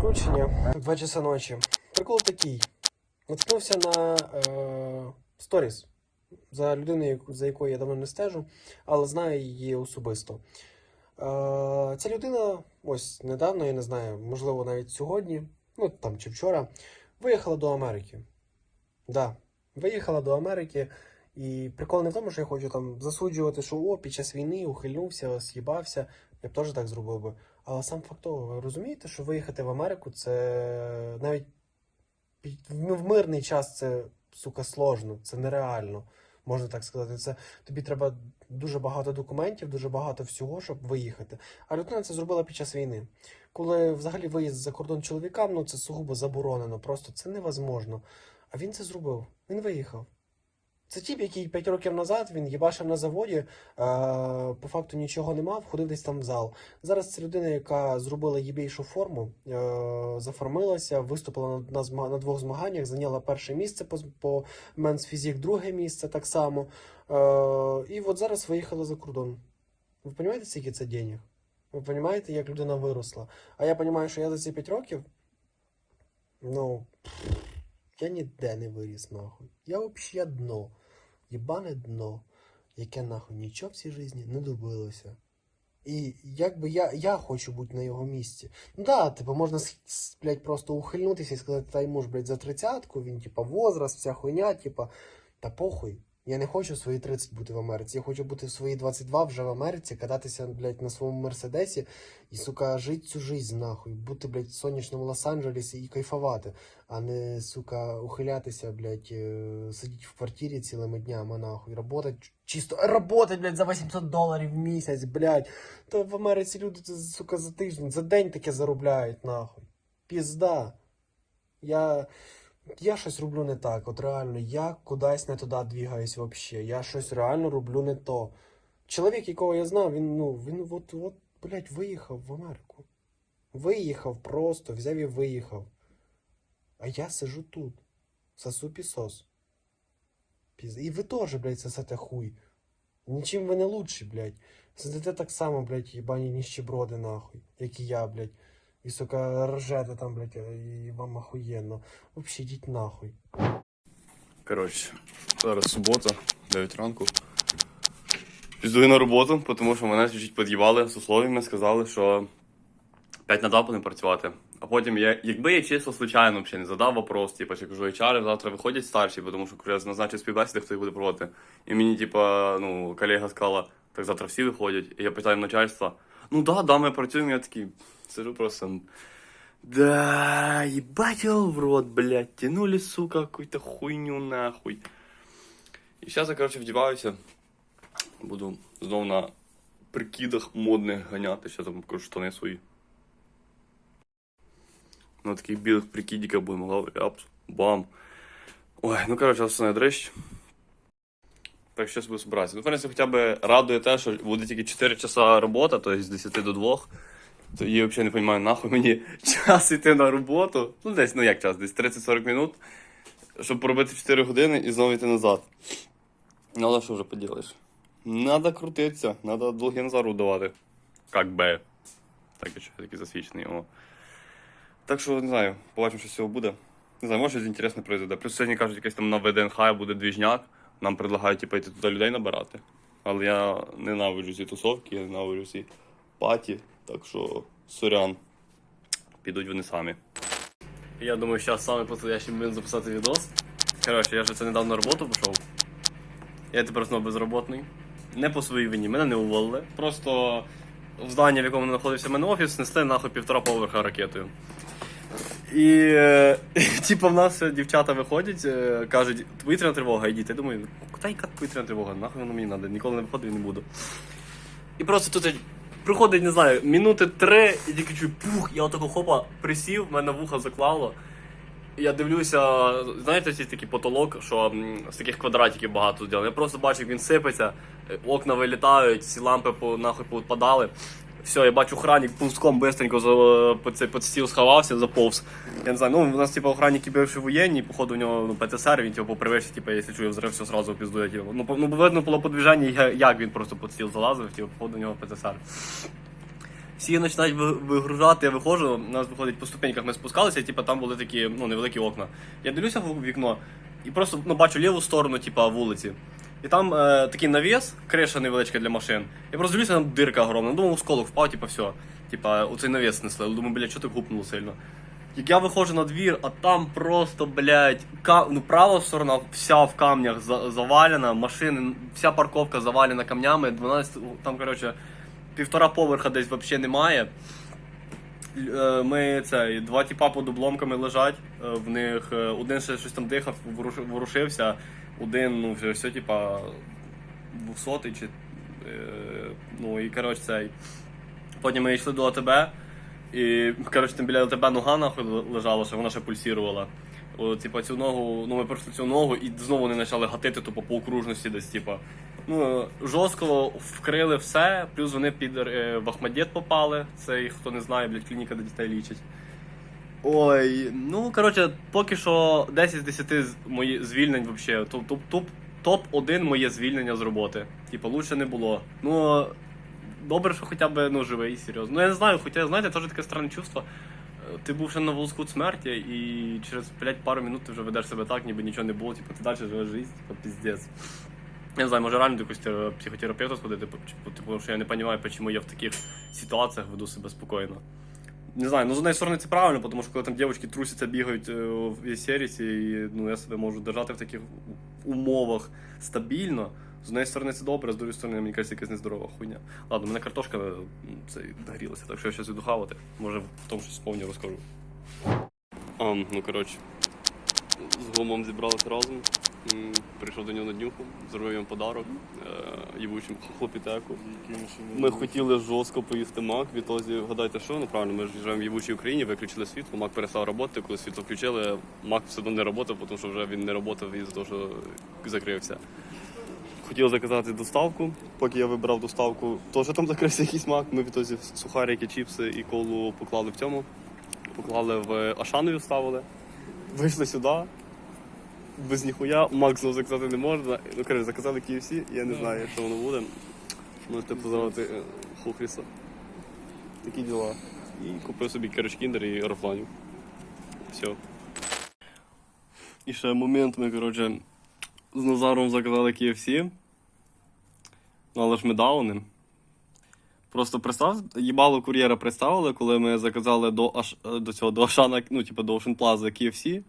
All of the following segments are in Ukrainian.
включення. Два часа ночі. Прикол такий. Наткнувся на е, сторіс за людиною, за якою я давно не стежу, але знаю її особисто. Е, ця людина, ось недавно, я не знаю, можливо, навіть сьогодні, ну там чи вчора, виїхала до Америки. Да, виїхала до Америки. І прикол не в тому, що я хочу там засуджувати, що о, під час війни ухильнувся, з'їбався. Я б теж так зробив би. Але сам факт того, ви розумієте, що виїхати в Америку це навіть в в мирний час це, сука, сложно, це нереально, можна так сказати. Це тобі треба дуже багато документів, дуже багато всього, щоб виїхати. А людина це зробила під час війни. Коли взагалі виїзд за кордон чоловікам, ну це сугубо заборонено, просто це невозможно. А він це зробив. Він виїхав. Це тіп, який 5 років назад він їбашив на заводі, е, по факту нічого не мав, ходив десь там в зал. Зараз це людина, яка зробила їбейшу форму, е, заформилася, виступила на, на, на двох змаганнях, зайняла перше місце по, по менс фізік, друге місце так само. Е, і от зараз виїхала за кордон. Ви розумієте, скільки це денег? Ви розумієте, як людина виросла? А я розумію, що я за ці 5 років, ну, я ніде не виріс, нахуй. Я взагалі дно. Єбане дно, яке нахуй нічого в цій житті не добилося. І якби я, я хочу бути на його місці. Ну да, типу, можна блядь, просто ухильнутися і сказати, та йому ж, блядь, за тридцятку, він, типа, возраст, вся хуйня, типа, та похуй. Я не хочу свої 30 бути в Америці. Я хочу бути в свої 22 вже в Америці, кататися, блядь, на своєму мерседесі і, сука, жити цю жизнь, нахуй. Бути, блядь, в сонячному Лос-Анджелесі і кайфувати, а не, сука, ухилятися, блядь, е, сидіти в квартирі цілими днями, нахуй, работать чисто, работать, блядь, за 800 доларів в місяць, блядь. Та в Америці люди, сука, за тиждень, за день таке заробляють, нахуй. Пізда. Я. Я щось роблю не так, от реально, я кудись не туди двігаюсь вообще. Я щось реально роблю не то. Чоловік, якого я знав, він, ну, він от, от, блядь, виїхав в Америку. Виїхав просто, взяв і виїхав. А я сижу тут. Сосу пісос. Піз... І ви теж, блядь, сосете хуй. Нічим ви не лучші, блядь. Сидите так само, блядь, їбані ніщеброди, нахуй, як і я, блядь. І, сука, ржете там, блядь, і вам охуєнно. Вообще, йдіть нахуй. Коротше, зараз субота, 9 ранку. Піздую на роботу, тому що мене чуть під'їбали з условиями, сказали, що 5 на 2 будемо працювати. А потім я, якби я чисто случайно взагалі не задав вопрос, типу, чи кажу, HR завтра виходять старші, тому що вже назначив співбесіди, хто їх буде проводити. І мені, типа, ну, колега сказала, так завтра всі виходять. І я питаю начальства, ну да, да, ми працюємо, я такий, сижу просто. Да, ебать его в рот, блядь, тянули, сука, какую-то хуйню нахуй. І зараз я, коротше, вдіваюся. Буду знову на прикидах модних ганяти. Ще там штани свої. На таких білих прикидиках будемо. Апс, бам. Ой, ну коротше, все дрищ. Так, щось буду збиратися. Ну, в принципі, хоча б радує те, що буде тільки 4 часа робота, тобто з 10 до 2. То я взагалі не розумію, нахуй мені час йти на роботу. Ну, десь, ну як час, десь 30-40 минут, щоб поробити 4 години і знову йти назад. Ну, але що вже поділиш? Надо крутитися, надо долги Назару давати. Как би. Так, я такий засвідчений. О. Так що, не знаю, побачимо, що з цього буде. Не знаю, може щось інтересне произойде. Плюс сьогодні кажуть, якийсь там на ВДНХ буде двіжняк. Нам предлагають типу, йти туди людей набирати. Але я ненавиджу ці тусовки, я ненавиджу ці паті. Так що, сорян, підуть вони самі. Я думаю, зараз саме підходящий момент записати відос. Коротше, я вже це недавно роботу пішов. Я тепер знову безроботний. Не по своїй вині, мене не уволили. Просто в зданні, в якому знаходився мене офіс, снесли нахуй півтора поверха ракетою. І, е, типу, в нас дівчата виходять, е, кажуть, повітряна тривога, йдіть. Я думаю, куди яка повітряна тривога? Нахуй воно мені треба, ніколи не виходив і не буду. І просто тут приходить, не знаю, минути три, і тільки чую пух, я отако хопа присів, мене вуха заклало. Я дивлюся, знаєте, ці такий потолок, що з таких квадратиків багато зроблено. Я просто бачу, як він сипеться, е, окна вилітають, всі лампи по, нахуй повпадали. Все, я бачу охранник пуском бистренько за під цей під стіл сховався, заповз. Я не знаю, ну у нас типу охранники бивші воєнні, походу у нього ну, ПТСР, він типу попривився, типу, якщо чує взрив, все сразу піздує. Типу. Ну, по- ну, видно було по як він просто під стіл залазив, типу, походу у нього ПТСР. всі починають вигружати, я виходжу, у нас виходить по ступеньках, ми спускалися, типу, там були такі ну, невеликі окна. Я дивлюся в вікно і просто ну, бачу ліву сторону, типу, вулиці. І там е, такий навіс, криша невеличка для машин. Я просто дивлюся, там дирка огромна. Думав, осколок впав, типу, все. Типа, оцей навіс снесли. Думаю, блядь, що так гупнуло сильно. Як я виходжу на двір, а там просто, блядь, ка... ну, права сторона вся в камнях за- завалена, машини, вся парковка завалена камнями, 12, там, коротше, півтора поверха десь взагалі немає. Е, Ми це, два тіпа під обломками лежать, е, в них е, один ще щось там дихав, ворушився, один, ну, вже все, типа, двохсотий чи. е, Ну і коротше цей. Потім ми йшли до АТБ, і коротше там біля АТБ нога нахуй лежала, що вона ще пульсірувала. О, типа цю ногу, ну ми пройшли цю ногу і знову вони почали гатити тупо по окружності десь, типа. Ну, жорстко вкрили все, плюс вони під е, в Ахмадєт попали. Це хто не знає, блядь, клініка, де дітей лічать. Ой, ну коротше, поки що 10 з 10 з мої звільнень вообще. Топ, топ, топ, топ 1 моє звільнення з роботи. Типа, лучше не було. Ну, добре, що хоча б ну, живий, серйозно. Ну я не знаю, хоча, знаєте, теж таке странне чувство. Е, Ти був ще на волоску смерті, і через блядь, пару минут ти вже ведеш себе так, ніби нічого не було, типу, ти далі живеш життя, типу, піздець. Я не знаю, може реально до якогось психотерапевта сходити, типу, типу, що я не розумію, чому я в таких ситуаціях веду себе спокійно. Не знаю, ну з однієї сторони це правильно, тому що коли там дівчатки трусяться, бігають е, в істериці, і ну, я себе можу держати в таких умовах стабільно. З однієї сторони це добре, з другої сторони, мені кажеться, якась нездорова хуйня. Ладно, у мене картошка м, це нагрілася, так що я щось іду хавати. Може в тому щось повні розкажу. Um, ну коротше, з гомом зібралися разом. Прийшов до нього на днюху, зробив йому подарок е, їбучим хлопітеку. Ми хотіли жорстко поїсти мак. Відтоді, гадайте, що? Ну правильно, ми ж живемо в їбучій Україні, виключили світло, мак перестав працювати. Коли світло включили, мак все одно не працював, тому що вже він не працював із-за того, що закрився. Хотів заказати доставку. Поки я вибрав доставку, теж там закрився якийсь мак. Ми відтоді сухарики, чіпси і колу поклали в цьому. Поклали в Ашанові, ставили. Вийшли сюди. Без ніхуя, мак знову заказати не можна. Ну, коротше, заказали KFC, я не знаю, що воно буде. Можете позвонити е, Хохріса. Такі діла. І купив собі керч кіндер і рофланів. Все. І ще момент ми, коротше, з Назаром заказали KFC. Ну, але ж ми дауни. Просто представ, їбало кур'єра представили, коли ми заказали до, Аш... до цього до Ашана, ну, типу, до Ocean Plaza KFC.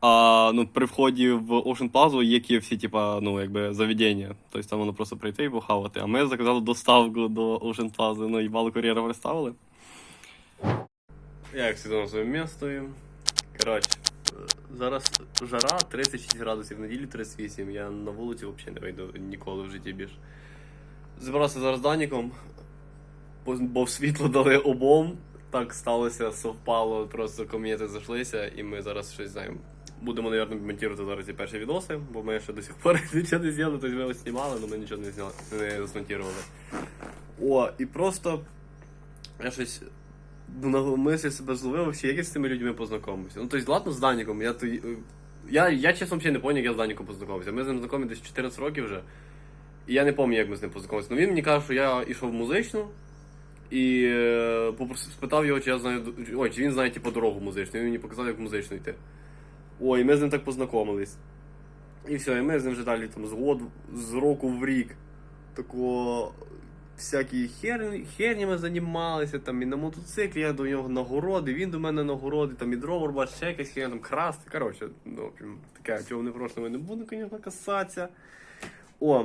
А ну, при вході в Ocean Plaza є KFC, типа, ну, якби заведення. Тобто там воно просто прийти і похавати. А ми заказали доставку до Ocean Plaza. Ну, їбало кур'єра представили. Я як на своє місто. Коротше, зараз жара 36 градусів, неділі 38. Я на вулиці взагалі не вийду ніколи в житті більше. Збирався зараз Даніком, бо- світло дали обом. Так сталося, совпало, просто ком'єти зайшлися, і ми зараз щось знаємо. Будемо, мабуть, монтувати зараз ці перші відоси, бо ми ще до сих пор нічого не зробили, тобто ми ось знімали, але ми нічого не зняли, не змонтували. О, і просто я щось ну, на мислі себе зловив, як я з цими людьми познайомився. Ну, тобто, ладно, з Даніком, я, то, я, я чесно взагалі не пам'ятаю, як я з Даніком познайомився. Ми з ним знайомі десь 14 років вже. І я не пам'ятаю, як ми з ним познайомилися. Ну він мені каже, що я йшов в музичну і е, попросив, спитав його, чи я знаю. Ой, чи він знає типу, дорогу музичну. Він мені показав, як в музичну йти. Ой, ми з ним так познайомились. І все, і ми з ним вже далі там, з, год, з року в рік. Такого всякі херні, хернями займалися, там і на мотоциклі я до нього на городи, він до мене на городи, там і дрова рубати, ще якась херня там красти. Коротше, ну, таке, чого не прошлого не буду, звісно, касатися. О,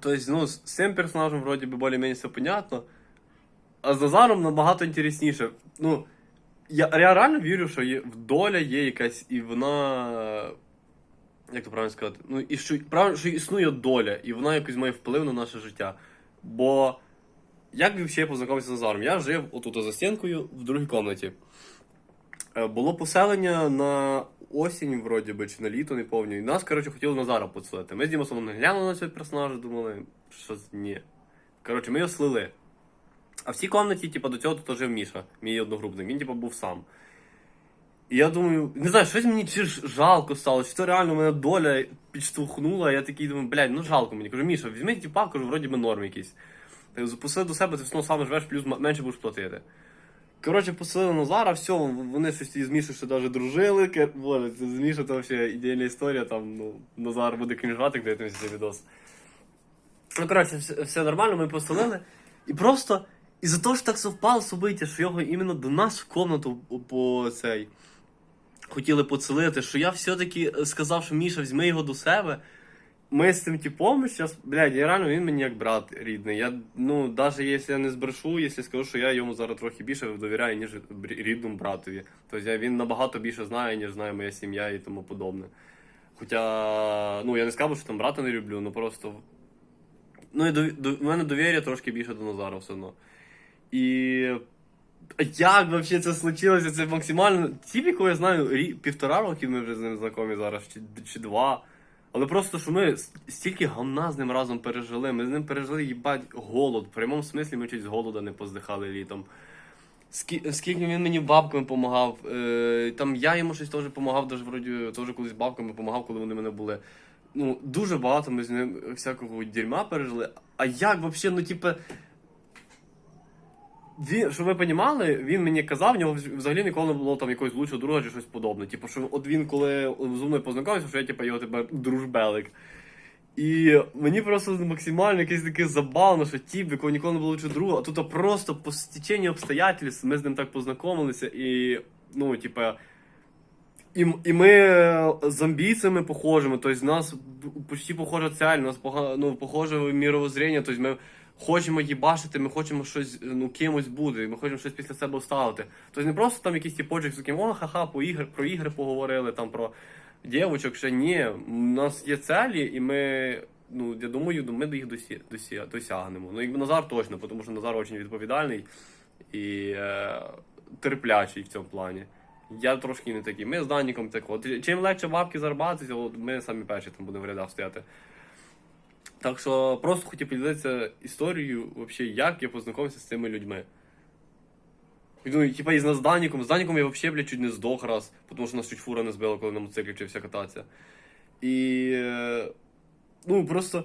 то есть, ну, с цим персонажем вроде бы более-менее все понятно. А з Назаром набагато інтересніше. Ну, я, я реально вірю, що є, доля є якась, і вона. Як то правильно сказати? Ну, і що, правильно, що існує доля, і вона якось має вплив на наше життя. Бо як ще познайомився з Назаром? Я жив отут за стінкою в другій кімнаті. Е, Було поселення на осінь, вроді би, чи на літо, не пам'ятаю. І нас, коротше, хотіли Назара поселити. Ми з Дімасом глянули на цього персонажа, думали, що ні. Коротше, ми його слили. А в цій кімнаті, типу, до цього тут жив Міша, мій одногрупник. Він, типу, був сам. І я думаю, не знаю, щось мені чи ж жалко стало, чи то реально мене доля підштовхнула. Я такий думаю, блядь, ну жалко мені. Кажу, Міша, візьми типа, кажу, вроді би норм якийсь. Ти запустили до себе, ти все одно сам живеш, плюс менше будеш платити. Коротше, посилили Назара, все, вони щось із Мішою ще навіть дружили. Боже, це з Мішою це взагалі ідеальна історія, там, ну, Назар буде крінжувати, як дивитися цей відос. Ну, коротше, все, все нормально, ми поселили. І просто із-за того, що так совпало собиття, що його іменно до нас в комнату по цей хотіли поцілити, що я все-таки сказав, що Міша візьми його до себе. Ми з цим типом зараз, блядь, я реально він мені як брат рідний. Я, ну, навіть якщо я не збрешу, якщо скажу, що я йому зараз трохи більше довіряю, ніж рідному братові. Тобто він набагато більше знає, ніж знає моя сім'я і тому подобне. Хоча, ну, я не скажу, що там брата не люблю, ну просто. Ну, і до, до, в мене довір'я трошки більше до Назара все одно. І. Як взагалі це случилося? Це максимально. Тіп, якого я знаю, рі... півтора років ми вже з ним знайомі зараз, чи, чи два. Але просто що ми стільки гамна з ним разом пережили. Ми з ним пережили їбать голод. В прямому смислі ми чуть з голода не поздихали літом. Скі... Скільки він мені бабками допомагав. Е... Там я йому щось теж допомагав, навіть вроді теж колись бабками допомагав, коли вони мене були. Ну, дуже багато ми з ним всякого дерьма пережили. А як взагалі, ну, типу, він, щоб ви розуміли, він мені казав, в нього взагалі ніколи не було там якогось лучшого друга чи щось подобне. Типу, що от він коли зі мною познайомився, що я типу, його тепер дружбелик. І мені просто максимально якесь таке забавно, що тіп, якого ніколи не було лучшого друга, а тут просто по стеченню обстоятельств ми з ним так познайомилися, і ну, типа. І, і ми з амбіціями похожими, тобто нас почти похожа цель, у нас пога- ну, похоже мировоззріння, тобто ми хочемо їбашити, ми хочемо щось ну, кимось бути, ми хочемо щось після себе вставити. Тобто не просто там якийсь тіпочок з таким, о, ха-ха, по ігр, про ігри поговорили, там про дівочок, ще ні. У нас є целі, і ми, ну, я думаю, ми їх досі, досі, досягнемо. Ну, якби Назар точно, тому що Назар дуже відповідальний і е, терплячий в цьому плані. Я трошки не такий. Ми з Даніком так. От чим легше бабки заробити, от ми самі перші там будемо в рядах стояти. Так що просто хотів поділитися історією, вообще, як я познайомився з цими людьми. Ну, типа, і з нас Даніком. З Даніком я взагалі, блядь, чуть не здох раз, тому що нас чуть фура не збила, коли на мотоциклі вчився кататися. І. е, Ну, просто.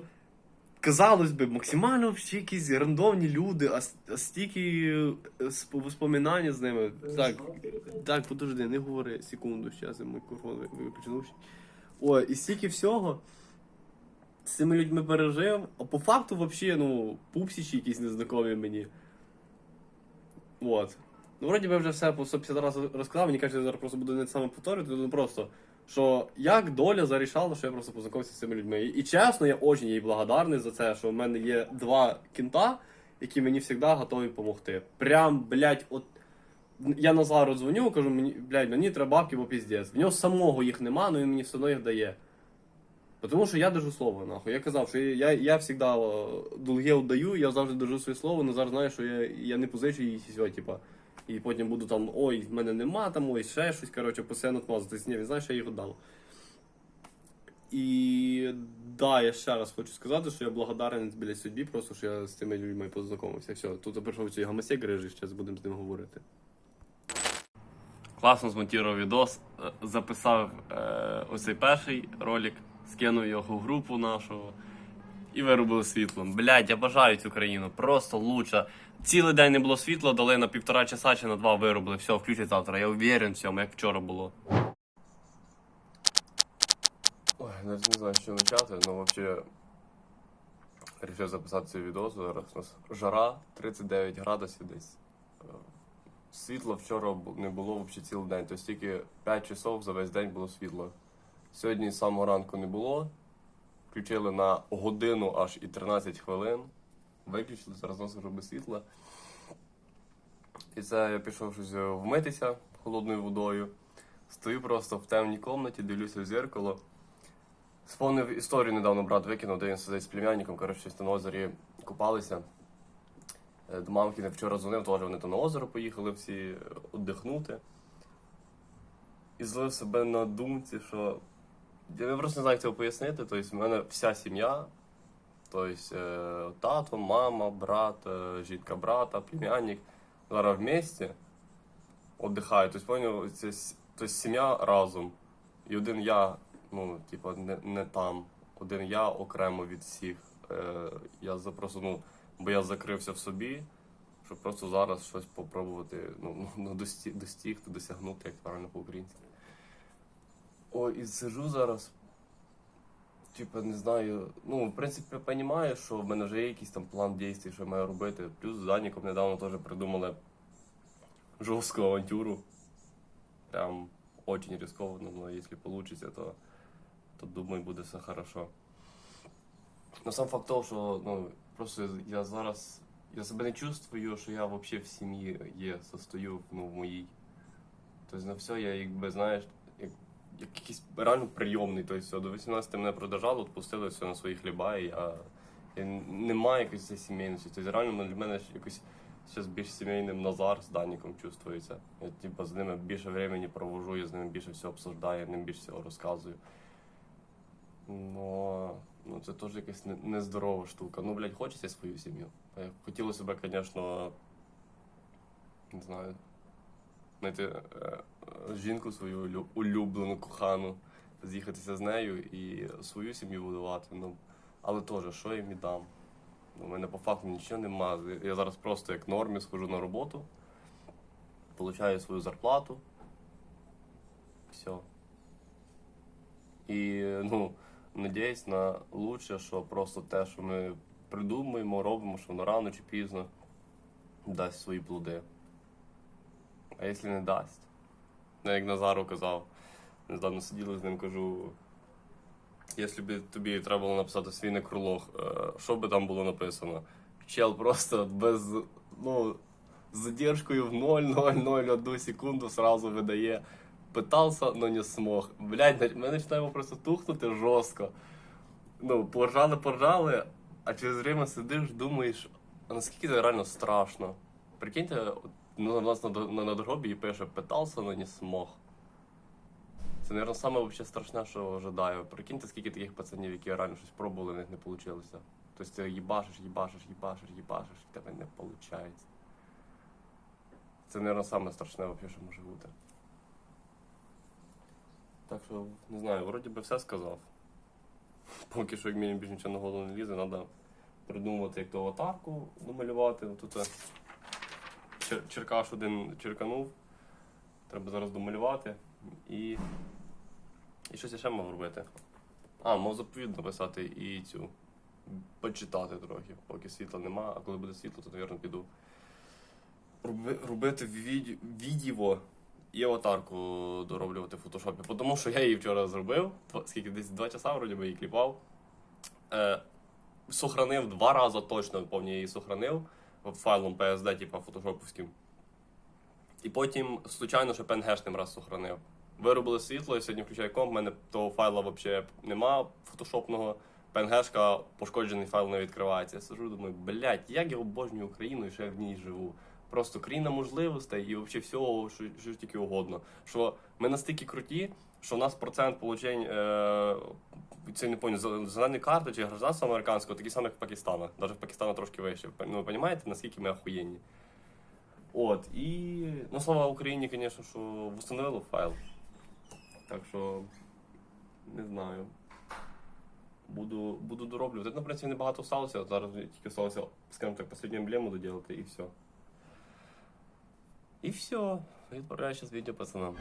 Казалось би, максимально всі якісь рандомні люди, а, а стільки е, воспоминання з ними. Так, так, подожди, не говори секунду, зараз я мікрофон ви- виключу. Ой, і стільки всього з цими людьми пережив, а по факту, взагалі, ну, пупсічі якісь незнайомі мені. От. Ну, вроді би вже все по 150 разів розказав, мені кажуть, я зараз просто буду не саме повторювати, ну просто. Що як доля зарішала, що я просто познайомився з цими людьми. І, і чесно, я дуже їй благодарний за це, що в мене є два кінта, які мені завжди готові допомогти. Прям, блядь, от. Я Назару дзвоню, кажу, мені, блядь, мені треба бабки, бо піздець. В нього самого їх нема, але він мені все одно їх дає. Тому що я держу слово, нахуй. Я казав, що я, я завжди долги віддаю, я завжди держу своє слово, Назар знає, що я, я не позичу її все, типа. І потім буду там, ой, в мене нема там, ой, ще щось, коротше, постійно. Тобто, ні, він знає, що я їх віддав. І да, я ще раз хочу сказати, що я благодарен біля судьбі, просто що я з цими людьми познайомився. Все, тут прийшов цей гамасек грижий, зараз будемо з ним говорити. Класно змонтував відос, е, записав е, оцей перший ролик, скинув його в групу нашу і виробив світлом. Блядь, я бажаю цю країну, просто лучше. Цілий день не було світла, дали на півтора часа чи на два виробили. Все, включить завтра. Я уверен в цьому, як вчора було. Ой, навіть не знаю, чого почати, але взагалі вирішив записати цей відео. Зараз у нас жара 39 градусів десь. Е, Світла вчора не було взагалі цілий день, тобто тільки 5 часов за весь день було світло. Сьогодні з самого ранку не було. Включили на годину аж і 13 хвилин. Виключили, зараз вже без світла. І це я пішов щось е, вмитися холодною водою. Стою просто в темній кімнаті, дивлюся в зеркало. Сповнив історію недавно брат викинув, де він сидить з племянником, коротше, щось на озері купалися. Е, До мамки не вчора дзвонив, теж вони там на озеро поїхали всі е, віддихнути. І злив себе на думці, що я просто не знаю, як цього пояснити. Тобто, в мене вся сім'я, тобто е, тато, мама, брат, е, жінка брата, племянник, зараз вместе віддихають. Тобто, це тобто, сім'я разом. І один я, ну, типу, не, не там. Один я окремо від всіх. Е, я просто, ну, бо я закрився в собі, щоб просто зараз щось попробувати ну, ну, дості, достігти, досягнути, як правильно по-українськи. О, і сижу зараз. Типа, не знаю. Ну, в принципі, розумію, що в мене вже є якийсь там план дій, що я маю робити. Плюс з Даніком недавно теж придумали жорстку авантюру. Прям очень рискованно, но если получится, то, то думаю, буде все хорошо. Но сам факт того, що ну, просто я зараз. Я себе не чувствую, що я взагалі в сім'ї є, состою ну, в моїй. Тобто на все я якби, знаєш, якийсь реально прийомний. Тобто до 18 мене продажало, відпустили все на свої хліба, і я, немає якоїсь сімейності. Тобто реально для мене якось зараз більш сімейним Назар з Даніком чувствується. Я типу, з ними більше времени провожу, я з ними більше всього обсуждаю, я ним більше всього розказую. Но ну, це теж якась нездорова штука. Ну, блядь, хочеться свою сім'ю. Е, Хотілося б, звісно, не знаю, знайти е, жінку свою улюблену, кохану, з'їхатися з нею і свою сім'ю будувати. Ну, але теж, що я їм дам? У мене по факту нічого нема. Я зараз просто як нормі схожу на роботу, получаю свою зарплату. Все. І ну, надіюсь на лучше, що просто те, що ми придумуємо, робимо, що воно рано чи пізно дасть свої плоди. А якщо не дасть, ну, як Назару казав, недавно сиділи з ним, кажу. Якщо б тобі треба було написати свій некролог, е, що би там було написано? Чел просто без, ну, з задержкою в 0,001 секунду сразу видає. Питався, но не смог. Блядь, ми починаємо просто тухнути жорстко. Ну, поржали, поржали, а через время сидиш, думаєш, а наскільки це реально страшно. Прикиньте, ну, у нас на, на надгробі пише питався, но не смог. Це, мабуть, саме вообще страшне, що ожидаю. Прикиньте, скільки таких пацанів, які реально щось пробували, у них не вийшло. Тобто ти їбашиш, їбашиш, їбашиш, їбашиш, і в тебе не виходить. Це, мабуть, саме страшне, вообще, що може бути. Так що, не знаю, вроді би все сказав. Поки що, як мінімум, більш нічого на голову не лізе, треба придумати, як ту аватарку намалювати. Тут чер- черкаш один черканув. Треба зараз домалювати. І. І щось я ще мав робити. А, мав заповідь написати і цю. Почитати трохи, поки світла нема, а коли буде світло, то, мабуть, піду. Роби, робити відео і аватарку дороблювати в фотошопі. Тому що я її вчора зробив, скільки десь два часа вроді би її кліпав. Е, сохранив два рази точно, повні її сохранив файлом PSD, типа фотошоповським. І потім, случайно, ще PNG-шним раз сохранив. Виробили світло, і сьогодні включаю комп, в мене того файла взагалі нема фотошопного. PNG-шка, пошкоджений файл не відкривається. Я сижу, думаю, блядь, як я обожнюю Україну і ще я в ній живу. Просто країна можливостей і взагалі всього, що, що тільки угодно. Що ми настільки круті, що в нас процент получень, е, це не пам'ятаю, зеленої карти чи гражданства американського, такий самий, як в Пакистана. Навіть в Пакистана трошки вище. Ну, ви розумієте, наскільки ми охуєнні. От, і ну, слава Україні, звісно, що встановили файл. Так що не знаю. Буду, буду дороблювати. Ну, в принципі, небагато сталося. Зараз тільки сталося, скажімо так, останню емблему доділати і все. І все. Відправляю сейчас видео пацанам.